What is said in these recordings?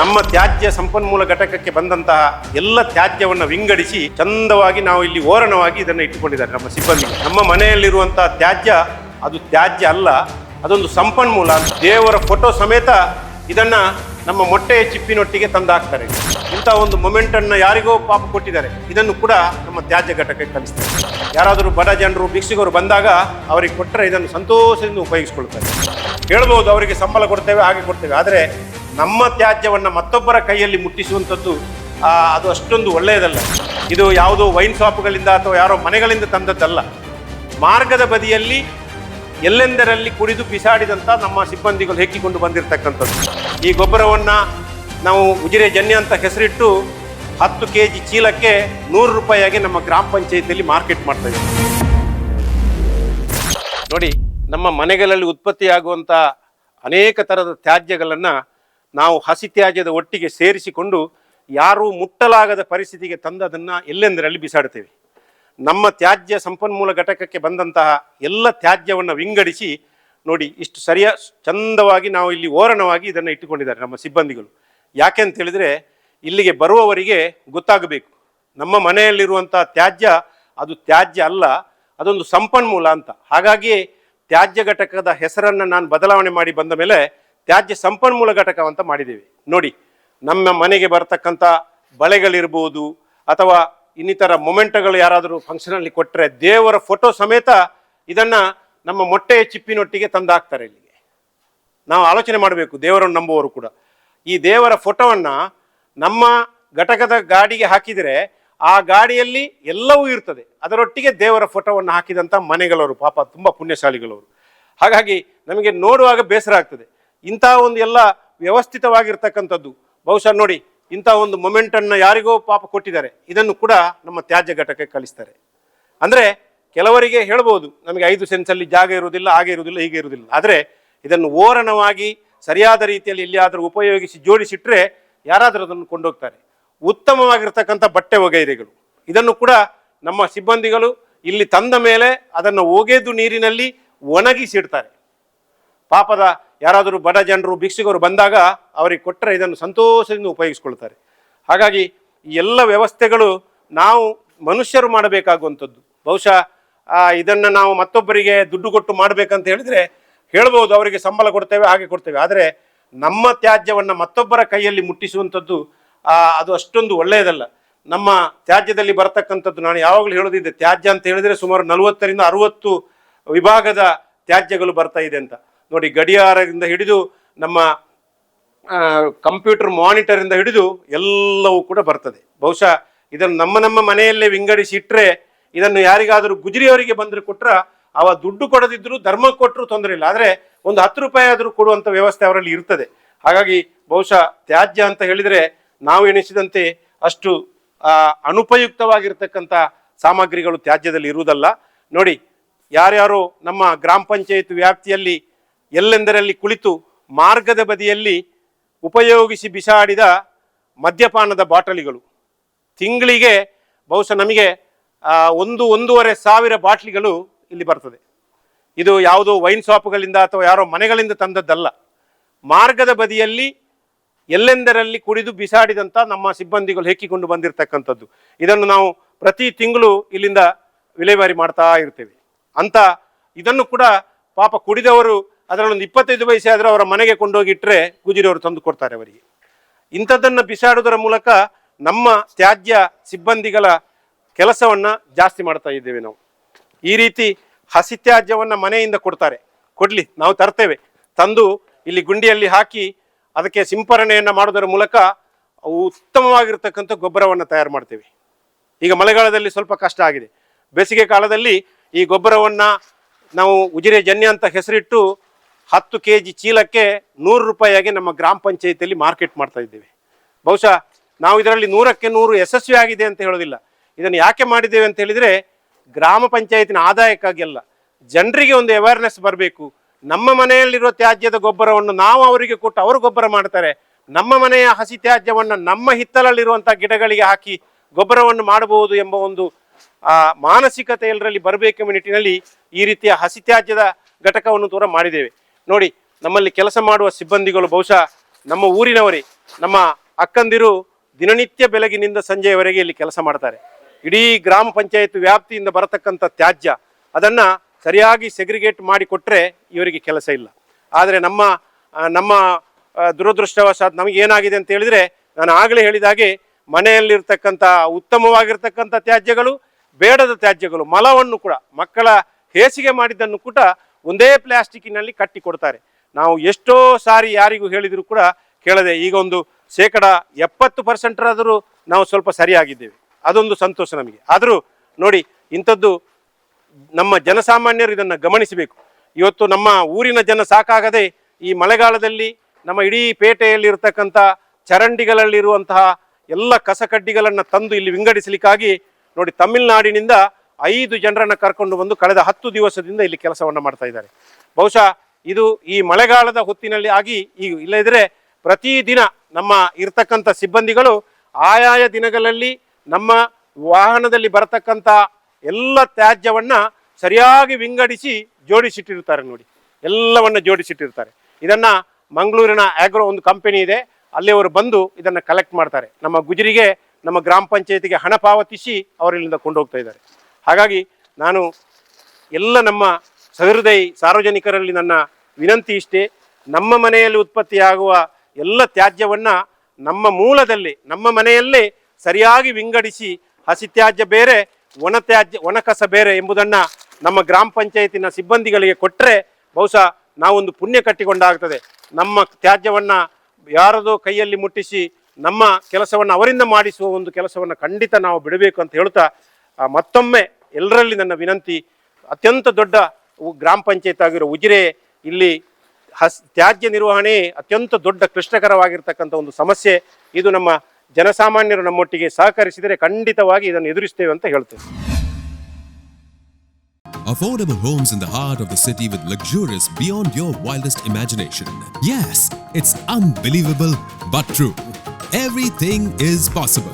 ನಮ್ಮ ತ್ಯಾಜ್ಯ ಸಂಪನ್ಮೂಲ ಘಟಕಕ್ಕೆ ಬಂದಂತಹ ಎಲ್ಲ ತ್ಯಾಜ್ಯವನ್ನು ವಿಂಗಡಿಸಿ ಚಂದವಾಗಿ ನಾವು ಇಲ್ಲಿ ಓರಣವಾಗಿ ಇದನ್ನು ಇಟ್ಟುಕೊಂಡಿದ್ದಾರೆ ನಮ್ಮ ಸಿಬ್ಬಂದಿ. ನಮ್ಮ ಮನೆಯಲ್ಲಿರುವಂತಹ ತ್ಯಾಜ್ಯ ಅದು ತ್ಯಾಜ್ಯ ಅಲ್ಲ, ಅದೊಂದು ಸಂಪನ್ಮೂಲ. ದೇವರ ಫೋಟೋ ಸಮೇತ ಇದನ್ನ ನಮ್ಮ ಮೊಟ್ಟೆಯ ಚಿಪ್ಪಿನೊಟ್ಟಿಗೆ ತಂದಾಕ್ತಾರೆ. ಇಂಥ ಒಂದು ಅನ್ನ ಯಾರಿಗೋ ಪಾಪ ಕೊಟ್ಟಿದ್ದಾರೆ. ಇದನ್ನು ಕೂಡ ನಮ್ಮ ತ್ಯಾಜ್ಯ ಘಟಕಕ್ಕೆ ಕಲಿಸ್ತಾರೆ ಯಾರಾದರೂ ಬಡ ಜನರು, ಭಿಕ್ಷುಕರು ಬಂದಾಗ ಅವರಿಗೆ ಕೊಟ್ಟರೆ ಇದನ್ನು ಸಂತೋಷದಿಂದ ಉಪಯೋಗಿಸ್ಕೊಳ್ತಾರೆ. ಹೇಳ್ಬೋದು, ಅವರಿಗೆ ಸಂಬಳ ಕೊಡ್ತೇವೆ, ಹಾಗೆ ಕೊಡ್ತೇವೆ. ಆದರೆ ನಮ್ಮ ತ್ಯಾಜ್ಯವನ್ನು ಮತ್ತೊಬ್ಬರ ಕೈಯಲ್ಲಿ ಮುಟ್ಟಿಸುವಂಥದ್ದು ಅದು ಅಷ್ಟೊಂದು ಒಳ್ಳೆಯದಲ್ಲ. ಇದು ಯಾವುದೋ ವೈನ್ ಶಾಪ್ಗಳಿಂದ ಅಥವಾ ಯಾರೋ ಮನೆಗಳಿಂದ ತಂದದ್ದಲ್ಲ. ಮಾರ್ಗದ ಬದಿಯಲ್ಲಿ ಎಲ್ಲೆಂದರಲ್ಲಿ ಕುಡಿದು ಬಿಸಾಡಿದಂಥ ನಮ್ಮ ಸಿಬ್ಬಂದಿಗಳು ಹೆಕ್ಕಿಕೊಂಡು ಬಂದಿರತಕ್ಕಂಥದ್ದು. ಈ ಗೊಬ್ಬರವನ್ನು ನಾವು ಉಜಿರೆ ಜನ್ಯ ಅಂತ ಹೆಸರಿಟ್ಟು ಹತ್ತು ಕೆ ಜಿ ಚೀಲಕ್ಕೆ ನೂರು ರೂಪಾಯಿಯಾಗಿ ನಮ್ಮ ಗ್ರಾಮ ಪಂಚಾಯಿತಿಯಲ್ಲಿ ಮಾರ್ಕೆಟ್ ಮಾಡ್ತಾ ನೋಡಿ, ನಮ್ಮ ಮನೆಗಳಲ್ಲಿ ಉತ್ಪತ್ತಿಯಾಗುವಂಥ ಅನೇಕ ಥರದ ತ್ಯಾಜ್ಯಗಳನ್ನು ನಾವು ಹಸಿ ತ್ಯಾಜ್ಯದ ಒಟ್ಟಿಗೆ ಸೇರಿಸಿಕೊಂಡು ಯಾರೂ ಮುಟ್ಟಲಾಗದ ಪರಿಸ್ಥಿತಿಗೆ ತಂದದನ್ನು ಎಲ್ಲೆಂದರಲ್ಲಿ ಬಿಸಾಡ್ತೇವೆ. ನಮ್ಮ ತ್ಯಾಜ್ಯ ಸಂಪನ್ಮೂಲ ಘಟಕಕ್ಕೆ ಬಂದಂತಹ ಎಲ್ಲ ತ್ಯಾಜ್ಯವನ್ನು ವಿಂಗಡಿಸಿ ನೋಡಿ ಇಷ್ಟು ಸರಿಯ ಚಂದವಾಗಿ ನಾವು ಇಲ್ಲಿ ಓರಣವಾಗಿ ಇದನ್ನು ಇಟ್ಟುಕೊಂಡಿದ್ದಾರೆ ನಮ್ಮ ಸಿಬ್ಬಂದಿಗಳು. ಯಾಕೆ ಅಂತ ಹೇಳಿದ್ರೆ ಇಲ್ಲಿಗೆ ಬರುವವರಿಗೆ ಗೊತ್ತಾಗಬೇಕು. ನಮ್ಮ ಮನೆಯಲ್ಲಿರುವಂಥ ತ್ಯಾಜ್ಯ ಅದು ತ್ಯಾಜ್ಯ ಅಲ್ಲ, ಅದೊಂದು ಸಂಪನ್ಮೂಲ ಅಂತ. ಹಾಗಾಗಿ ತ್ಯಾಜ್ಯ ಘಟಕದ ಹೆಸರನ್ನು ನಾನು ಬದಲಾವಣೆ ಮಾಡಿ ಬಂದ ಮೇಲೆ ತ್ಯಾಜ್ಯ ಸಂಪನ್ಮೂಲ ಘಟಕ ಅಂತ ಮಾಡಿದ್ದೇವೆ. ನೋಡಿ, ನಮ್ಮ ಮನೆಗೆ ಬರತಕ್ಕಂಥ ಬಳೆಗಳಿರ್ಬೋದು ಅಥವಾ ಇನ್ನಿತರ ಮೊಮೆಂಟ್ಗಳು ಯಾರಾದರೂ ಫಂಕ್ಷನಲ್ಲಿ ಕೊಟ್ಟರೆ ದೇವರ ಫೋಟೋ ಸಮೇತ ಇದನ್ನು ನಮ್ಮ ಮೊಟ್ಟೆಯ ಚಿಪ್ಪಿನೊಟ್ಟಿಗೆ ತಂದಾಕ್ತಾರೆ ಇಲ್ಲಿಗೆ. ನಾವು ಆಲೋಚನೆ ಮಾಡಬೇಕು, ದೇವರನ್ನು ನಂಬುವವರು ಕೂಡ. ಈ ದೇವರ ಫೋಟೋವನ್ನು ನಮ್ಮ ಘಟಕದ ಗಾಡಿಗೆ ಹಾಕಿದರೆ ಆ ಗಾಡಿಯಲ್ಲಿ ಎಲ್ಲವೂ ಇರ್ತದೆ. ಅದರೊಟ್ಟಿಗೆ ದೇವರ ಫೋಟೋವನ್ನು ಹಾಕಿದಂಥ ಮನೆಗಳವರು, ಪಾಪ ತುಂಬ ಪುಣ್ಯಶಾಲಿಗಳವರು. ಹಾಗಾಗಿ ನಮಗೆ ನೋಡುವಾಗ ಬೇಸರ ಆಗ್ತದೆ. ಇಂತಹ ಒಂದು ಎಲ್ಲ ವ್ಯವಸ್ಥಿತವಾಗಿರ್ತಕ್ಕಂಥದ್ದು. ಬಹುಶಃ ನೋಡಿ, ಇಂಥ ಒಂದು ಮೊಮೆಂಟನ್ನು ಯಾರಿಗೋ ಪಾಪ ಕೊಟ್ಟಿದ್ದಾರೆ. ಇದನ್ನು ಕೂಡ ನಮ್ಮ ತ್ಯಾಜ್ಯ ಘಟಕಕ್ಕೆ ಕಳಿಸ್ತಾರೆ. ಅಂದರೆ ಕೆಲವರಿಗೆ ಹೇಳ್ಬೋದು, ನಮಗೆ ಐದು ಸೆನ್ಸಲ್ಲಿ ಜಾಗ ಇರುವುದಿಲ್ಲ, ಹಾಗೆ ಇರುವುದಿಲ್ಲ, ಹೀಗೆ ಇರುವುದಿಲ್ಲ. ಆದರೆ ಇದನ್ನು ಓರಣವಾಗಿ ಸರಿಯಾದ ರೀತಿಯಲ್ಲಿ ಇಲ್ಲಿಯಾದರೂ ಉಪಯೋಗಿಸಿ ಜೋಡಿಸಿಟ್ಟರೆ ಯಾರಾದರೂ ಅದನ್ನು ಕೊಂಡೋಗ್ತಾರೆ. ಉತ್ತಮವಾಗಿರ್ತಕ್ಕಂಥ ಬಟ್ಟೆ ಒಗೈರೆಗಳು ಇದನ್ನು ಕೂಡ ನಮ್ಮ ಸಿಬ್ಬಂದಿಗಳು ಇಲ್ಲಿ ತಂದ ಮೇಲೆ ಅದನ್ನು ಒಗೆದು ನೀರಿನಲ್ಲಿ ಒಣಗಿಸಿಡ್ತಾರೆ. ಪಾಪದ ಯಾರಾದರೂ ಬಡ ಜನರು, ಭಿಕ್ಷುಕರು ಬಂದಾಗ ಅವರಿಗೆ ಕೊಟ್ಟರೆ ಇದನ್ನು ಸಂತೋಷದಿಂದ ಉಪಯೋಗಿಸ್ಕೊಳ್ತಾರೆ. ಹಾಗಾಗಿ ಎಲ್ಲ ವ್ಯವಸ್ಥೆಗಳು ನಾವು ಮನುಷ್ಯರು ಮಾಡಬೇಕಾಗುವಂಥದ್ದು. ಬಹುಶಃ ಇದನ್ನು ನಾವು ಮತ್ತೊಬ್ಬರಿಗೆ ದುಡ್ಡು ಕೊಟ್ಟು ಮಾಡಬೇಕಂತ ಹೇಳಿದರೆ ಹೇಳ್ಬೋದು, ಅವರಿಗೆ ಸಂಬಳ ಕೊಡ್ತೇವೆ, ಹಾಗೆ ಕೊಡ್ತೇವೆ. ಆದರೆ ನಮ್ಮ ತ್ಯಾಜ್ಯವನ್ನು ಮತ್ತೊಬ್ಬರ ಕೈಯಲ್ಲಿ ಮುಟ್ಟಿಸುವಂಥದ್ದು ಅದು ಅಷ್ಟೊಂದು ಒಳ್ಳೆಯದಲ್ಲ. ನಮ್ಮ ತ್ಯಾಜ್ಯದಲ್ಲಿ ಬರತಕ್ಕಂಥದ್ದು ನಾನು ಯಾವಾಗಲೂ ಹೇಳೋದಿದ್ದೆ ತ್ಯಾಜ್ಯ ಅಂತ ಹೇಳಿದರೆ ಸುಮಾರು ನಲವತ್ತರಿಂದ ಅರುವತ್ತು ವಿಭಾಗದ ತ್ಯಾಜ್ಯಗಳು ಬರ್ತಾ ಇದೆ ಅಂತ. ನೋಡಿ ಗಡಿಯಾರದಿಂದ ಹಿಡಿದು ನಮ್ಮ ಕಂಪ್ಯೂಟರ್ ಮಾನಿಟರಿಂದ ಹಿಡಿದು ಎಲ್ಲವೂ ಕೂಡ ಬರ್ತದೆ. ಬಹುಶಃ ಇದನ್ನು ನಮ್ಮ ನಮ್ಮ ಮನೆಯಲ್ಲೇ ವಿಂಗಡಿಸಿ ಇಟ್ಟರೆ ಇದನ್ನು ಯಾರಿಗಾದರೂ ಗುಜರಿಯವರಿಗೆ ಬಂದರೆ ಕೊಟ್ಟರೆ ಅವ ದುಡ್ಡು ಕೊಡದಿದ್ರು ಧರ್ಮ ಕೊಟ್ಟರು ತೊಂದರೆ ಇಲ್ಲ. ಆದರೆ ಒಂದು ಹತ್ತು ರೂಪಾಯಿ ಆದರೂ ಕೊಡುವಂಥ ವ್ಯವಸ್ಥೆ ಅವರಲ್ಲಿ ಇರ್ತದೆ. ಹಾಗಾಗಿ ಬಹುಶಃ ತ್ಯಾಜ್ಯ ಅಂತ ಹೇಳಿದರೆ ನಾವು ಎಣಿಸಿದಂತೆ ಅಷ್ಟು ಅನುಪಯುಕ್ತವಾಗಿರ್ತಕ್ಕಂಥ ಸಾಮಗ್ರಿಗಳು ತ್ಯಾಜ್ಯದಲ್ಲಿ ಇರುವುದಲ್ಲ. ನೋಡಿ, ಯಾರ್ಯಾರು ನಮ್ಮ ಗ್ರಾಮ ಪಂಚಾಯತ್ ವ್ಯಾಪ್ತಿಯಲ್ಲಿ ಎಲ್ಲೆಂದರಲ್ಲಿ ಕುಳಿತು ಮಾರ್ಗದ ಬದಿಯಲ್ಲಿ ಉಪಯೋಗಿಸಿ ಬಿಸಾಡಿದ ಮದ್ಯಪಾನದ ಬಾಟಲಿಗಳು. ತಿಂಗಳಿಗೆ ಬಹುಶಃ ನಮಗೆ ಒಂದು, ಒಂದೂವರೆ ಸಾವಿರ ಬಾಟ್ಲಿಗಳು ಇಲ್ಲಿ ಬರ್ತದೆ. ಇದು ಯಾವುದೋ ವೈನ್ ಶಾಪ್ಗಳಿಂದ ಅಥವಾ ಯಾರೋ ಮನೆಗಳಿಂದ ತಂದದ್ದಲ್ಲ. ಮಾರ್ಗದ ಬದಿಯಲ್ಲಿ ಎಲ್ಲೆಂದರಲ್ಲಿ ಕುಡಿದು ಬಿಸಾಡಿದಂಥ ನಮ್ಮ ಸಿಬ್ಬಂದಿಗಳು ಹೆಕ್ಕಿಕೊಂಡು ಬಂದಿರತಕ್ಕಂಥದ್ದು. ಇದನ್ನು ನಾವು ಪ್ರತಿ ತಿಂಗಳು ಇಲ್ಲಿಂದ ವಿಲೇವಾರಿ ಮಾಡ್ತಾ ಇರ್ತೇವೆ. ಅಂತ ಇದನ್ನು ಕೂಡ ಪಾಪ ಕುಡಿದವರು ಅದರಲ್ಲೊಂದು ಇಪ್ಪತ್ತೈದು ವಯಸ್ಸೇ ಆದರೆ ಅವರ ಮನೆಗೆ ಕೊಂಡೋಗಿಟ್ರೆ ಗುಜಿರಿಯವರು ತಂದು ಕೊಡ್ತಾರೆ ಅವರಿಗೆ. ಇಂಥದ್ದನ್ನು ಬಿಸಾಡೋದರ ಮೂಲಕ ನಮ್ಮ ತ್ಯಾಜ್ಯ ಸಿಬ್ಬಂದಿಗಳ ಕೆಲಸವನ್ನು ಜಾಸ್ತಿ ಮಾಡ್ತಾ ಇದ್ದೇವೆ ನಾವು. ಈ ರೀತಿ ಹಸಿ ತ್ಯಾಜ್ಯವನ್ನು ಮನೆಯಿಂದ ಕೊಡ್ತಾರೆ. ಕೊಡಲಿ, ನಾವು ತರ್ತೇವೆ. ತಂದು ಇಲ್ಲಿ ಗುಂಡಿಯಲ್ಲಿ ಹಾಕಿ ಅದಕ್ಕೆ ಸಿಂಪರಣೆಯನ್ನು ಮಾಡೋದರ ಮೂಲಕ ಉತ್ತಮವಾಗಿರ್ತಕ್ಕಂಥ ಗೊಬ್ಬರವನ್ನು ತಯಾರು ಮಾಡ್ತೇವೆ. ಈಗ ಮಳೆಗಾಲದಲ್ಲಿ ಸ್ವಲ್ಪ ಕಷ್ಟ ಆಗಿದೆ. ಬೇಸಿಗೆ ಕಾಲದಲ್ಲಿ ಈ ಗೊಬ್ಬರವನ್ನು ನಾವು ಉಜಿರೆ ಜನ್ಯ ಅಂತ ಹೆಸರಿಟ್ಟು ಹತ್ತು ಕೆ ಜಿ ಚೀಲಕ್ಕೆ ನೂರು ರೂಪಾಯಿಯಾಗಿ ನಮ್ಮ ಗ್ರಾಮ ಪಂಚಾಯಿತಿಯಲ್ಲಿ ಮಾರ್ಕೆಟ್ ಮಾಡ್ತಾ ಇದ್ದೇವೆ. ಬಹುಶಃ ನಾವು ಇದರಲ್ಲಿ ನೂರಕ್ಕೆ ನೂರು ಯಶಸ್ವಿ ಆಗಿದೆ ಅಂತ ಹೇಳೋದಿಲ್ಲ ಇದನ್ನು ಯಾಕೆ ಮಾಡಿದ್ದೇವೆ ಅಂತ ಹೇಳಿದರೆ ಗ್ರಾಮ ಪಂಚಾಯತಿನ ಆದಾಯಕ್ಕಾಗಿ ಅಲ್ಲ. ಜನರಿಗೆ ಒಂದು ಅವೇರ್ನೆಸ್ ಬರಬೇಕು. ನಮ್ಮ ಮನೆಯಲ್ಲಿರುವ ತ್ಯಾಜ್ಯದ ಗೊಬ್ಬರವನ್ನು ನಾವು ಅವರಿಗೆ ಕೊಟ್ಟು ಅವರು ಗೊಬ್ಬರ ಮಾಡ್ತಾರೆ. ನಮ್ಮ ಮನೆಯ ಹಸಿ ತ್ಯಾಜ್ಯವನ್ನು ನಮ್ಮ ಹಿತ್ತಲಲ್ಲಿರುವಂಥ ಗಿಡಗಳಿಗೆ ಹಾಕಿ ಗೊಬ್ಬರವನ್ನು ಮಾಡಬಹುದು ಎಂಬ ಒಂದು ಮಾನಸಿಕತೆ ಎಲ್ಲರಲ್ಲಿ ಬರಬೇಕೆಂಬ ನಿಟ್ಟಿನಲ್ಲಿ ಈ ರೀತಿಯ ಹಸಿ ತ್ಯಾಜ್ಯದ ಘಟಕವನ್ನು ದೂರ ಮಾಡಿದ್ದೇವೆ. ನೋಡಿ, ನಮ್ಮಲ್ಲಿ ಕೆಲಸ ಮಾಡುವ ಸಿಬ್ಬಂದಿಗಳು ಬಹುಶಃ ನಮ್ಮ ಊರಿನವರೇ. ನಮ್ಮ ಅಕ್ಕಂದಿರು ದಿನನಿತ್ಯ ಬೆಳಗಿನಿಂದ ಸಂಜೆಯವರೆಗೆ ಇಲ್ಲಿ ಕೆಲಸ ಮಾಡ್ತಾರೆ. ಇಡೀ ಗ್ರಾಮ ಪಂಚಾಯತ್ ವ್ಯಾಪ್ತಿಯಿಂದ ಬರತಕ್ಕಂಥ ತ್ಯಾಜ್ಯ, ಅದನ್ನ ಸರಿಯಾಗಿ ಸೆಗ್ರಿಗೇಟ್ ಮಾಡಿ ಕೊಟ್ಟರೆ ಇವರಿಗೆ ಕೆಲಸ ಇಲ್ಲ. ಆದರೆ ನಮ್ಮ ನಮ್ಮ ದುರದೃಷ್ಟವಶಾತ್ ನಮಗೆ ಏನಾಗಿದೆ ಅಂತ ಹೇಳಿದ್ರೆ, ನಾನು ಆಗಲೇ ಹೇಳಿದ ಹಾಗೆ ಮನೆಯಲ್ಲಿರ್ತಕ್ಕಂಥ, ಉತ್ತಮವಾಗಿರ್ತಕ್ಕಂಥ ತ್ಯಾಜ್ಯಗಳು, ಬೇಡದ ತ್ಯಾಜ್ಯಗಳು, ಮಲವನ್ನು ಕೂಡ, ಮಕ್ಕಳ ಹೇಸಿಗೆ ಮಾಡಿದ್ದನ್ನು ಕೂಡ ಒಂದೇ ಪ್ಲಾಸ್ಟಿಕ್ಕಿನಲ್ಲಿ ಕಟ್ಟಿ ಕೊಡ್ತಾರೆ. ನಾವು ಎಷ್ಟೋ ಸಾರಿ ಯಾರಿಗೂ ಹೇಳಿದರೂ ಕೂಡ ಕೇಳದೆ, ಈಗ ಒಂದು ಶೇಕಡ ಎಪ್ಪತ್ತು ಪರ್ಸೆಂಟರಾದರೂ ನಾವು ಸ್ವಲ್ಪ ಸರಿಯಾಗಿದ್ದೇವೆ. ಅದೊಂದು ಸಂತೋಷ ನಮಗೆ. ಆದರೂ ನೋಡಿ, ಇಂಥದ್ದು ನಮ್ಮ ಜನಸಾಮಾನ್ಯರು ಇದನ್ನು ಗಮನಿಸಬೇಕು. ಇವತ್ತು ನಮ್ಮ ಊರಿನ ಜನ ಸಾಕಾಗದೆ ಈ ಮಳೆಗಾಲದಲ್ಲಿ ನಮ್ಮ ಇಡೀ ಪೇಟೆಯಲ್ಲಿರ್ತಕ್ಕಂಥ ಚರಂಡಿಗಳಲ್ಲಿರುವಂತಹ ಎಲ್ಲ ಕಸಕಡ್ಡಿಗಳನ್ನು ತಂದು ಇಲ್ಲಿ ವಿಂಗಡಿಸಲಿಕ್ಕಾಗಿ ನೋಡಿ, ತಮಿಳುನಾಡಿನಿಂದ ಐದು ಜನರನ್ನು ಕರ್ಕೊಂಡು ಬಂದು ಕಳೆದ ಹತ್ತು ದಿವಸದಿಂದ ಇಲ್ಲಿ ಕೆಲಸವನ್ನು ಮಾಡ್ತಾ ಇದ್ದಾರೆ. ಬಹುಶಃ ಇದು ಈ ಮಳೆಗಾಲದ ಹೊತ್ತಿನಲ್ಲಿ ಆಗಿ ಈ ಇಲ್ಲದಿದ್ರೆ ಪ್ರತಿದಿನ ನಮ್ಮ ಇರ್ತಕ್ಕಂಥ ಸಿಬ್ಬಂದಿಗಳು ಆಯಾಯ ದಿನಗಳಲ್ಲಿ ನಮ್ಮ ವಾಹನದಲ್ಲಿ ಬರತಕ್ಕಂಥ ಎಲ್ಲ ತ್ಯಾಜ್ಯವನ್ನು ಸರಿಯಾಗಿ ವಿಂಗಡಿಸಿ ಜೋಡಿಸಿಟ್ಟಿರ್ತಾರೆ ನೋಡಿ. ಎಲ್ಲವನ್ನು ಜೋಡಿಸಿಟ್ಟಿರ್ತಾರೆ ಇದನ್ನು ಮಂಗಳೂರಿನ ಆಗ್ರೋ ಒಂದು ಕಂಪನಿ ಇದೆ. ಅಲ್ಲಿ ಅವರು ಬಂದು ಇದನ್ನು ಕಲೆಕ್ಟ್ ಮಾಡ್ತಾರೆ. ನಮ್ಮ ಗುಜರಿಗೆ ನಮ್ಮ ಗ್ರಾಮ ಪಂಚಾಯತಿಗೆ ಹಣ ಪಾವತಿಸಿ ಅವರಿಲ್ಲಿಂದ ಕೊಂಡೋಗ್ತಾ ಇದ್ದಾರೆ. ಹಾಗಾಗಿ ನಾನು ಎಲ್ಲ ನಮ್ಮ ಸಹೃದಯ ಸಾರ್ವಜನಿಕರಲ್ಲಿ ನನ್ನ ವಿನಂತಿ ಇಷ್ಟೇ, ನಮ್ಮ ಮನೆಯಲ್ಲಿ ಉತ್ಪತ್ತಿಯಾಗುವ ಎಲ್ಲ ತ್ಯಾಜ್ಯವನ್ನು ನಮ್ಮ ಮೂಲದಲ್ಲಿ, ನಮ್ಮ ಮನೆಯಲ್ಲೇ ಸರಿಯಾಗಿ ವಿಂಗಡಿಸಿ ಹಸಿ ತ್ಯಾಜ್ಯ ಬೇರೆ, ಒಣ ತ್ಯಾಜ್ಯ, ಒಣ ಕಸ ಬೇರೆ ಎಂಬುದನ್ನು ನಮ್ಮ ಗ್ರಾಮ ಪಂಚಾಯತಿನ ಸಿಬ್ಬಂದಿಗಳಿಗೆ ಕೊಟ್ಟರೆ ಬಹುಶಃ ನಾವೊಂದು ಪುಣ್ಯ ಕಟ್ಟಿಕೊಂಡಾಗ್ತದೆ. ನಮ್ಮ ತ್ಯಾಜ್ಯವನ್ನು ಯಾರದೋ ಕೈಯಲ್ಲಿ ಮುಟ್ಟಿಸಿ ನಮ್ಮ ಕೆಲಸವನ್ನು ಅವರಿಂದ ಮಾಡಿಸುವ ಒಂದು ಕೆಲಸವನ್ನು ಖಂಡಿತ ನಾವು ಬಿಡಬೇಕು ಅಂತ ಹೇಳ್ತಾ ಮತ್ತೊಮ್ಮೆ ಎಲ್ಲರಲ್ಲಿ ನನ್ನ ವಿನಂತಿ ಅತ್ಯಂತ ದೊಡ್ಡ ಗ್ರಾಮ ಪಂಚಾಯತ್ ಆಗಿರೋ ಉಜಿರೆ ಇಲ್ಲಿ ಹಸ್ ತ್ಯಾಜ್ಯ ನಿರ್ವಹಣೆ ಅತ್ಯಂತ ದೊಡ್ಡ ಕ್ಲಿಷ್ಟಕರವಾಗಿರ್ತಕ್ಕಂಥ ಒಂದು ಸಮಸ್ಯೆ ಇದು ನಮ್ಮ ಜನಸಾಮಾನ್ಯರು ನಮ್ಮೊಟ್ಟಿಗೆ ಸಹಕರಿಸಿದರೆ ಖಂಡಿತವಾಗಿ ಇದನ್ನು ಎದುರಿಸ್ತೇವೆ ಅಂತ ಹೇಳ್ತೇವೆ Affordable homes in the heart of the city with luxurious beyond your wildest imagination. Yes, it's unbelievable but true. Everything is possible.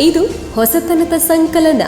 ಇದು ಹೊಸತನದ ಸಂಕಲನ.